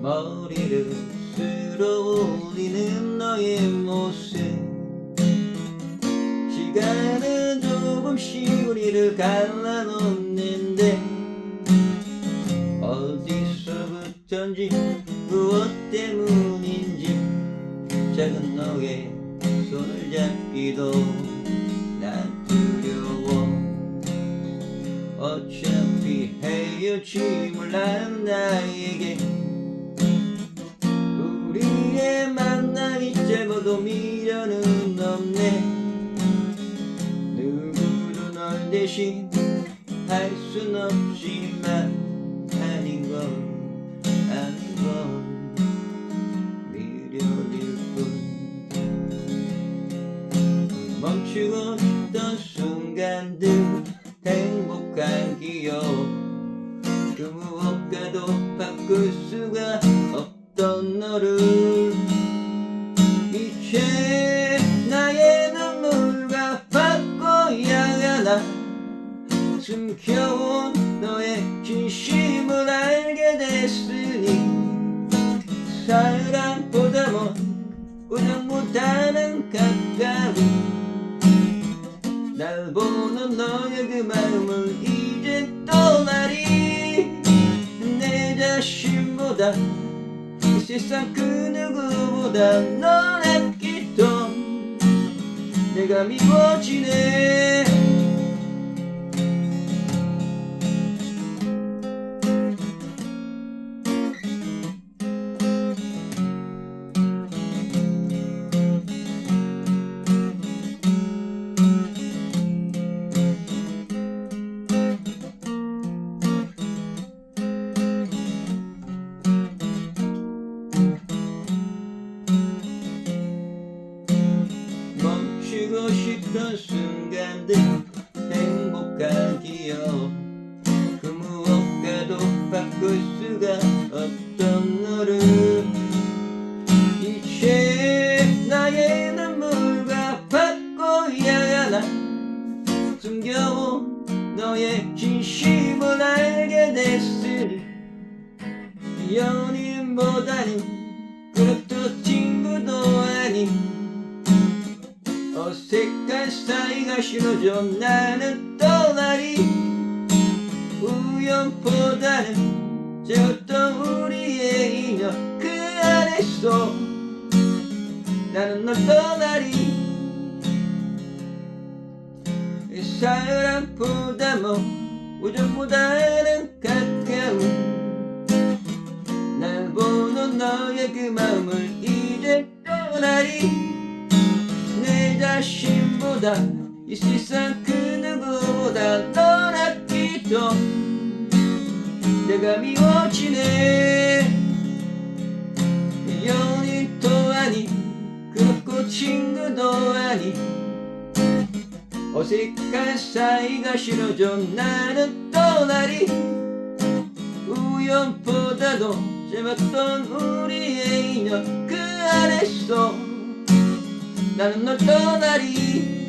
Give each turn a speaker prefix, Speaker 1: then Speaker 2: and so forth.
Speaker 1: 머리를 쓸어올리는 너의 모습. 시간은 조금씩 우리를 갈라놓는데 어디서부턴지 무엇 때문인지 작은 너의 손을 잡기도 난 두려워. 어차피 헤어짐을 난 나에게 우리의 만남이 짧아도 미련은 없네. 누구도 널 대신 할 순 없지만 아닌 건 아닌 건 미련일 뿐. 멈추고 있던 순간들 행복한 기억 그 무엇과도 바꿀 수 숨겨온 너의 진심을 알게 됐으니 사랑보다 먼 우정보다는 가까운 날 보는 너의 그 마음을 이제 떠나리 내 자신보다 이 세상 그 누구보다 널 아끼던 내가 미워지네 멈추고 싶던 순간들 행복한 기억. 그 무엇과도 바꿀 수가 없던 너를. 이제 나의 눈물과 바꿔야 하나? 숨겨온 너의 진심을 알게 됐으니 연인보다는 어색한 사이가 싫어져 나는 떠나리 우연보다는 재웠던 우리의 인연 그 안에서. 나는 널 떠나리 이 사랑보다 뭐 우정보다는 가까운 날 보는 너의 그 마음을 이제 떠나리 내 자신보다 이 세상 그 누구보다 널 아끼던 내가 미워지네 연인도 아닌 그렇고 친구도 아닌 어색한 사이가 싫어져 나는 떠나리 우연보다도 짧았던 우리의 인연 그 안에서 나는 널 떠나리